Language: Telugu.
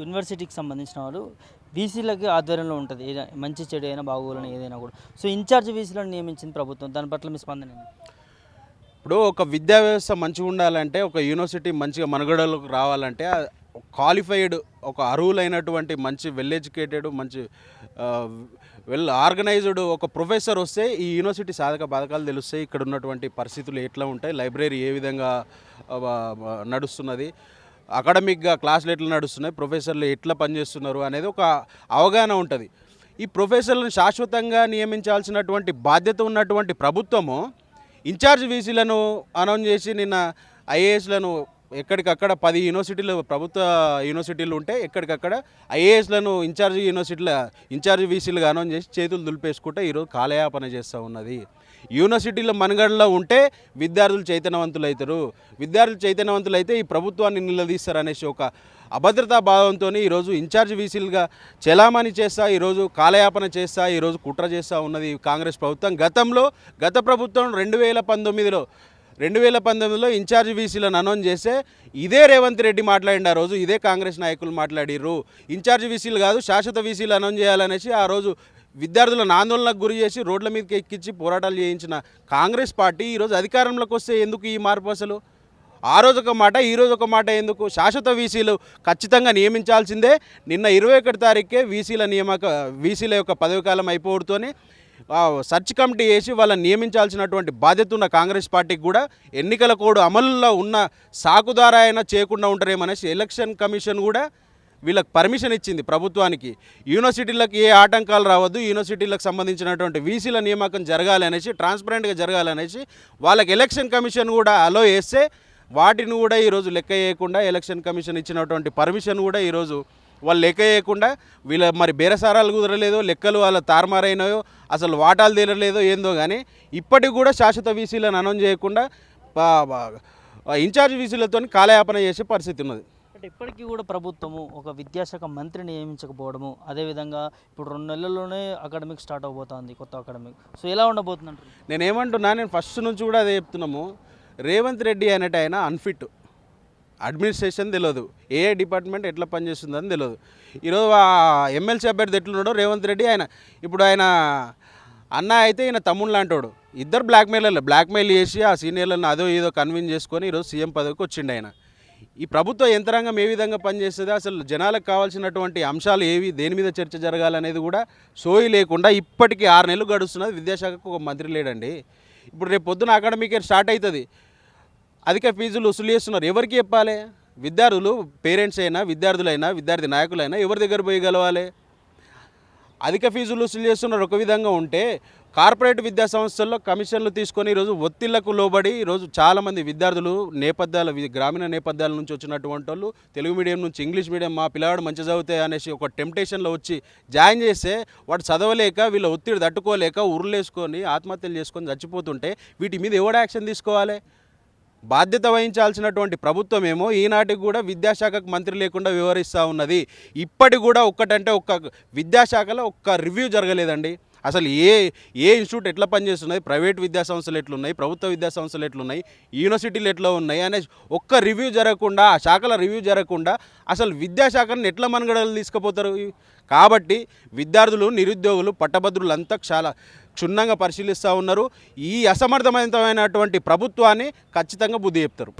యూనివర్సిటీకి సంబంధించిన వాళ్ళు బీసీలకి ఆధ్వర్యంలో ఉంటుంది. ఏదైనా మంచి చెడు అయినా బాగోలని ఏదైనా కూడా. సో ఇన్ఛార్జ్ బీసీలను నియమించింది ప్రభుత్వం. దాని పట్ల మీ స్పందన ఇప్పుడు ఒక విద్యా వ్యవస్థ మంచిగా ఉండాలంటే ఒక యూనివర్సిటీ మంచిగా మనుగడలోకి రావాలంటే క్వాలిఫైడ్ ఒక అర్హులైనటువంటి మంచి వెల్ ఎడ్యుకేటెడ్ మంచి వెల్ ఆర్గనైజ్డ్ ఒక ప్రొఫెసర్ వస్తే ఈ యూనివర్సిటీ సాధక బాధకాలు తెలుస్తాయి. ఇక్కడ ఉన్నటువంటి పరిస్థితులు ఎట్లా ఉంటాయి? లైబ్రరీ ఏ విధంగా నడుస్తున్నది? అకాడమిక్గా క్లాసులు ఎట్లా నడుస్తున్నాయి ప్రొఫెసర్లు ఎట్లా పనిచేస్తున్నారు అనేది ఒక అవగాహన ఉంటుంది. ఈ ప్రొఫెసర్లను శాశ్వతంగా నియమించాల్సినటువంటి బాధ్యత ఉన్నటువంటి ప్రభుత్వము ఇన్ఛార్జ్ వీసీలను అనౌన్స్ చేసి నిన్న ఐఏఎస్లను ఎక్కడికక్కడ పది యూనివర్సిటీలు ప్రభుత్వ యూనివర్సిటీలు ఉంటే ఎక్కడికక్కడ ఐఏఎస్లను ఇన్ఛార్జ్ యూనివర్సిటీల ఇన్ఛార్జ్ వీసీలు అనౌన్స్ చేసి చేతులు దులిపేసుకుంటే ఈరోజు కాలయాపన చేస్తూ ఉన్నది. యూనివర్సిటీల మనుగడలో ఉంటే విద్యార్థులు చైతన్యవంతులు అవుతారు విద్యార్థులు చైతన్యవంతులు అయితే ఈ ప్రభుత్వాన్ని నిలదీస్తారు అనేసి ఒక అభద్రతా భావంతో ఈరోజు ఇన్ఛార్జ్ వీసీలుగా చెలామణి చేస్తా ఈరోజు కాలయాపన చేస్తా ఈరోజు కుట్ర చేస్తూ ఉన్నది కాంగ్రెస్ ప్రభుత్వం. గతంలో గత ప్రభుత్వం రెండు వేల పంతొమ్మిదిలో రెండు వేల పంతొమ్మిదిలో ఇన్ఛార్జ్ వీసీలను అనౌన్స్ చేస్తే ఇదే రేవంత్ రెడ్డి మాట్లాడిన ఆ రోజు ఇదే కాంగ్రెస్ నాయకులు మాట్లాడిర్రు. ఇన్ఛార్జ్ వీసీలు కాదు శాశ్వత వీసీలు అనౌన్స్ చేయాలనేసి ఆ రోజు విద్యార్థులను ఆందోళనకు గురి చేసి రోడ్ల మీదకి ఎక్కించి పోరాటాలు చేయించిన కాంగ్రెస్ పార్టీ ఈరోజు అధికారంలోకి వస్తే ఎందుకు ఈ మార్పు అసలు? ఆ రోజు ఒక మాట ఈ రోజు ఒక మాట ఎందుకు? శాశ్వత వీసీలు ఖచ్చితంగా నియమించాల్సిందే. నిన్న ఇరవై ఒకటి తారీఖుకే వీసీల నియామక వీసీల యొక్క పదవి కాలం అయిపోవడంతోనే సర్చ్ కమిటీ వేసి వాళ్ళని నియమించాల్సినటువంటి బాధ్యత ఉన్న కాంగ్రెస్ పార్టీకి కూడా ఎన్నికల కోడ్ అమలులో ఉన్న సాకుదార అయినా చేయకుండా ఉంటారేమనేసి ఎలక్షన్ కమిషన్ కూడా వీళ్ళకి పర్మిషన్ ఇచ్చింది ప్రభుత్వానికి. యూనివర్సిటీలకు ఏ ఆటంకాలు రావద్దు యూనివర్సిటీలకు సంబంధించినటువంటి వీసీల నియామకం జరగాలి అనేసి ట్రాన్స్పరెంట్గా జరగాలనేసి వాళ్ళకి ఎలక్షన్ కమిషన్ కూడా అలో వేస్తే వాటిని కూడా ఈరోజు లెక్క వేయకుండా ఎలక్షన్ కమిషన్ ఇచ్చినటువంటి పర్మిషన్ కూడా ఈరోజు వాళ్ళు లెక్క చేయకుండా వీళ్ళ మరి బేరసారాలు కుదరలేదో లెక్కలు వాళ్ళ తారుమారైనాయో అసలు వాటాలు తీరలేదో ఏందో కానీ ఇప్పటికి కూడా శాశ్వత వీసీలను అనౌన్స్ చేయకుండా ఇన్ఛార్జ్ వీసీలతో కాలయాపన చేసే పరిస్థితి ఉన్నది. అంటే ఇప్పటికీ కూడా ప్రభుత్వము ఒక విద్యాశాఖ మంత్రిని నియమించకపోవడము అదేవిధంగా ఇప్పుడు రెండు నెలల్లోనే అకాడమిక్ స్టార్ట్ అవబోతోంది కొత్త అకాడమిక్. సో ఎలా ఉండబోతుంది అంటారు నేనేమంటున్నా నేను ఫస్ట్ నుంచి కూడా అదే చెప్తున్నాము. రేవంత్ రెడ్డి అనేట ఆయన అన్ఫిట్. అడ్మినిస్ట్రేషన్ తెలియదు ఏ డిపార్ట్మెంట్ ఎట్లా పనిచేస్తుందని తెలియదు ఈరోజు ఆ ఎమ్మెల్సీ అభ్యర్థి ఎట్లున్నాడో రేవంత్ రెడ్డి ఆయన ఇప్పుడు ఆయన అన్న అయితే ఈయన తమ్ముడు లాంటోడు. ఇద్దరు బ్లాక్మెయిలర్లు బ్లాక్మెయిల్ చేసి ఆ సీనియర్లను అదో ఏదో కన్విన్స్ చేసుకొని ఈరోజు సీఎం పదవికి వచ్చిండు ఆయన. ఈ ప్రభుత్వ యంత్రాంగం ఏ విధంగా పనిచేస్తుంది అసలు జనాలకు కావాల్సినటువంటి అంశాలు ఏవి దేని మీద చర్చ జరగాలనేది కూడా సోయి లేకుండా ఇప్పటికీ ఆరు నెలలు గడుస్తున్నది విద్యాశాఖకు ఒక మంత్రి లేడండి. ఇప్పుడు రేపు పొద్దున అకాడమిక్ ఇయర్ స్టార్ట్ అవుతుంది. అధిక ఫీజులు వసూలు చేస్తున్నారు. ఎవరికి చెప్పాలి? విద్యార్థులు పేరెంట్స్ అయినా విద్యార్థులైనా విద్యార్థి నాయకులైనా ఎవరి దగ్గర పోయగలవాలి అధిక ఫీజులు వసూలు చేస్తున్నారు ఒక విధంగా ఉంటే కార్పొరేట్ విద్యా సంస్థల్లో కమిషన్లు తీసుకొని ఈరోజు ఒత్తిళ్ళకు లోబడి ఈరోజు చాలామంది విద్యార్థులు నేపథ్యాల గ్రామీణ నేపథ్యాల నుంచి వచ్చినటువంటి వాళ్ళు తెలుగు మీడియం నుంచి ఇంగ్లీష్ మీడియం మా పిల్లవాడు మంచి చదివితే అనేసి ఒక టెంప్టేషన్లో వచ్చి జాయిన్ చేస్తే వాడు చదవలేక వీళ్ళ ఒత్తిడి తట్టుకోలేక ఉరులేసుకొని ఆత్మహత్యలు చేసుకొని చచ్చిపోతుంటే వీటి మీద ఎవడ యాక్షన్ తీసుకోవాలి? బాధ్యత వహించాల్సినటువంటి ప్రభుత్వం ఏమో ఈనాటికి కూడా విద్యాశాఖకు మంత్రి లేకుండా వివరిస్తూ ఉన్నది. ఇప్పటికి కూడా ఒక్కటంటే ఒక్క విద్యాశాఖలో ఒక్క రివ్యూ జరగలేదండి. అసలు ఏ ఏ ఇన్స్టిట్యూట్ ఎట్లా పనిచేస్తున్నాయి ప్రైవేట్ విద్యా సంస్థలు ఎట్లున్నాయి? ప్రభుత్వ విద్యా సంస్థలు ఎట్లున్నాయి? యూనివర్సిటీలు ఎట్లా ఉన్నాయి? అనే ఒక్క రివ్యూ జరగకుండా ఆ శాఖల రివ్యూ జరగకుండా అసలు విద్యాశాఖను ఎట్లా మనగడలు తీసుకుపోతారు? కాబట్టి విద్యార్థులు నిరుద్యోగులు పట్టభద్రులు అంతా చాలా క్షుణ్ణంగా పరిశీలిస్తూ ఉన్నారు. ఈ అసమర్థమైనటువంటి ప్రభుత్వాన్ని ఖచ్చితంగా బుద్ధి చెప్తారు.